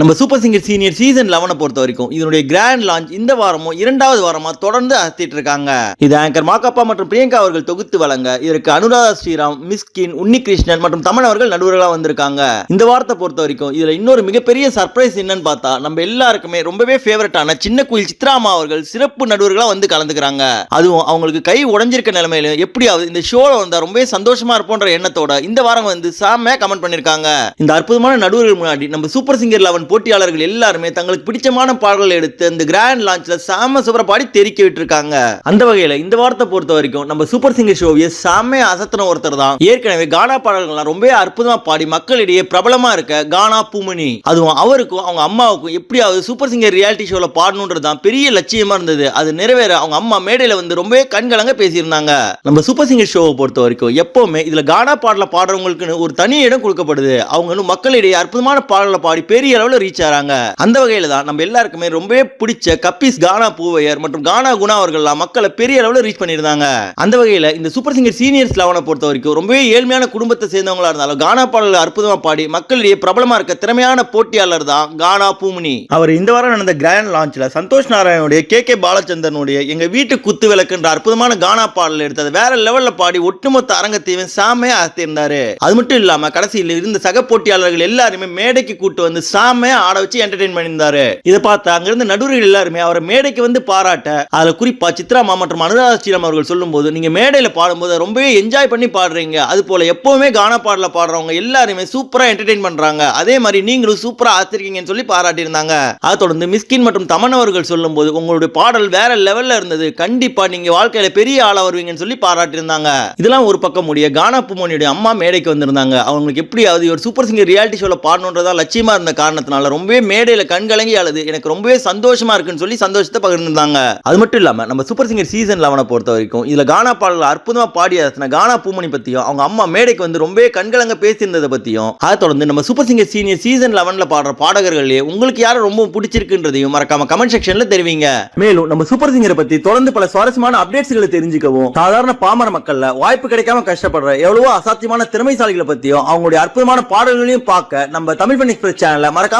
நம்ம super singer senior season லெவனை பொறுத்த வரைக்கும் இதனுடைய கிராண்ட் லான்ச் இந்த வாரமும் இரண்டாவது வாரமா தொடர்ந்து அசத்திட்டு இருக்காங்க. இது ஆங்கர் மாக்கப்பா மற்றும் பிரியங்கா அவர்கள் தொகுத்து வழங்க இதற்கு அனுராதா ஸ்ரீராம் மிஸ்கின் உன்னிகிருஷ்ணன் மற்றும் தமிழ் அவர்கள் நடுவர்களாக வந்திருக்காங்க. இந்த வாரத்தை பொறுத்த வரைக்கும் இதுல இன்னொரு மிகப்பெரிய சர்ப்ரைஸ் என்னன்னு பார்த்தா நம்ம எல்லாருக்குமே ரொம்பவே ஃபேவரட்டான சின்ன குயில் சித்ராமா அவர்கள் சிறப்பு நடுவர்களா வந்து கலந்துக்கிறாங்க. அதுவும் அவங்களுக்கு கை உடைஞ்சிருக்க நிலைமையில எப்படியாவது இந்த ஷோல வந்தா ரொம்பவே சந்தோஷமா இருப்போன்ற எண்ணத்தோட இந்த வாரம் வந்து சாமையா கமெண்ட் பண்ணிருக்காங்க. இந்த அற்புதமான நடுவர்கள் முன்னாடி நம்ம சூப்பர் சிங்கர் லெவன் போட்டியாளர்கள் எல்லாருமே தங்களுக்கு பிடிச்சமான பாடல்களை எடுத்து இந்த கிராண்ட் லான்ச்ல சாம சூப்பரா பாடி தெரிக்க விட்டுருக்காங்க. அந்த வகையில இந்த வாரத்தை பொறுத்த வரைக்கும் நம்ம சூப்பர் சிங்கர் ஷோவிய சாமே அசத்தன ஒருத்தர் தான். ஏற்கனவே கானா பாடல்கள்லாம் ரொம்பவே அற்புதமா பாடி மக்களிடையே பிரபலமா இருக்க கானா பூமணி. அதுவும் அவருக்கும் அவங்க அம்மாவுக்கும் எப்படியாவது சூப்பர் சிங்கர் ரியாலிட்டி ஷோல பாடணுன்றது தான் பெரிய லட்சியமா இருந்தது. அது நிறைவேற அவங்க அம்மா மேடையில வந்து ரொம்பவே கண்கலங்க பேசியிருந்தாங்க. நம்ம சூப்பர் சிங்கர் ஷோவை பொறுத்த வரைக்கும் எப்பவுமே இதுல கானா பாடல பாடுறவங்களுக்குன்னு ஒரு தனி இடம் கொடுக்கப்படுது. அவங்க இன்னும் மக்களிடையே அற்புதமான பாடலை பாடி பெரிய அளவில் ரீச் ஆகிறாங்க அந்த வகையில் தான் நம்ம எல்லாருக்குமே ரொம்பவே பிடிச்ச கப்பீஸ் கானா பூவையர் மற்றும் கானா குணா அவர்கள்லாம் மக்களை பெரிய அளவில் ரீச் பண்ணியிருந்தாங்க. அந்த வகையில் இந்த சூப்பர் சிங்கர் சீனியர்ஸ் லெவனை பொறுத்த வரைக்கும் ரொம்பவே ஏழ்மையான குடும்பத்தை சேர்ந்தவங்களா இருந்தாலும் கானா பாடல்கள் அற்புதமாக பாடி மக்களிடையே பிரபலமாக இருக்க திறமையான போட்டியாளர் தான் கானா பூமினி அவர் இந்த வாரம் நடந்த கிராண்ட் லான்ச்சில் சந்தோஷ் நாராயணுடைய கே கே பாலச்சந்திரனுடைய எங்கள் வீட்டு குத்து விளக்குன்ற அற்புதமான கானா பாடல் எடுத்து அதை வேற லெவலில் பாடி ஒட்டுமொத்த அரங்கத்தையும் சாமையாக அசத்திருந்தாரு அது மட்டும் இல்லாமல் கடைசியில் இருந்த சக போட்டியாளர்கள் எல்லாருமே மேடைக்கு கூட்டு வந்து சாமையா ஆட வச்சு என்டர்டைன் பண்ணியிருந்தாரு. இதை பார்த்து அங்கிருந்து நடுவர்கள் எல்லாருமே அவரை மேடைக்கு வந்து பாராட்ட அதுல குறிப்பா சித்ராமா மற்றும் அனுராதா ஸ்ரீராம் அவர்கள் சொல்லும்போது நீங்க மேடையில பாடும்போது ரொம்பவே என்ஜாய் பண்ணி பாடுறீங்க. அது போல எப்பவுமே கானா பாடல பாடுறவங்க எல்லாருமே சூப்பரா என்டர்டைன் பண்றாங்க. அதே மாதிரி நீங்களும் சூப்பரா ஆத்திருக்கீங்கன்னு சொல்லி பாராட்டியிருந்தாங்க. அதை தொடர்ந்து மிஸ்கின் மற்றும் தமன் அவர்கள் சொல்லும் போது உங்களுடைய பாடல் வேற லெவல்ல இருந்தது. கண்டிப்பா நீங்க வாழ்க்கையில பெரிய ஆளா வருவீங்கன்னு சொல்லி பாராட்டியிருந்தாங்க. இதெல்லாம் ஒரு பக்கம் முடிய கானா பூமோனியுடைய அம்மா மேடைக்கு வந்திருந்தாங்க. அவங்களுக்கு எப்படியாவது ஒரு சூப்பர் சிங்கர் ரியாலிட்டி ஷோல பாடணுன்றதா லட்சியமா இருந்த காரணத்தை காரணத்தினால ரொம்பவே மேடையில கண்கலங்கி அழுது எனக்கு ரொம்பவே சந்தோஷமா இருக்குன்னு சொல்லி சந்தோஷத்தை பகிர்ந்திருந்தாங்க. அது மட்டும் இல்லாம நம்ம சூப்பர் சிங்கர் சீசன் லெவனை பொறுத்த வரைக்கும் இதுல கானா பாடல் அற்புதமா பாடிய கானா பூமணி பத்தியும் அவங்க அம்மா மேடைக்கு வந்து ரொம்பவே கண்கலங்க பேசியிருந்ததை பத்தியும் அதை தொடர்ந்து நம்ம சூப்பர் சிங்கர் சீனியர் சீசன் லெவன்ல பாடுற பாடகர்களே உங்களுக்கு யாரும் ரொம்ப பிடிச்சிருக்குன்றதையும் மறக்காம கமெண்ட் செக்ஷன்ல தெரிவிங்க. மேலும் நம்ம சூப்பர் சிங்கரை பத்தி தொடர்ந்து பல சுவாரஸ்யமான அப்டேட்ஸ்களை தெரிஞ்சுக்கவும் சாதாரண பாமர மக்கள்ல வாய்ப்பு கிடைக்காம கஷ்டப்படுற எவ்வளவோ அசாத்தியமான திறமைசாலிகளை பத்தியும் அவங்களுடைய அற்புதமான பாடல்களையும் பார்க்க நம்ம தமிழ் பண்ணி எக்ஸ்பிரஸ் மறக்காம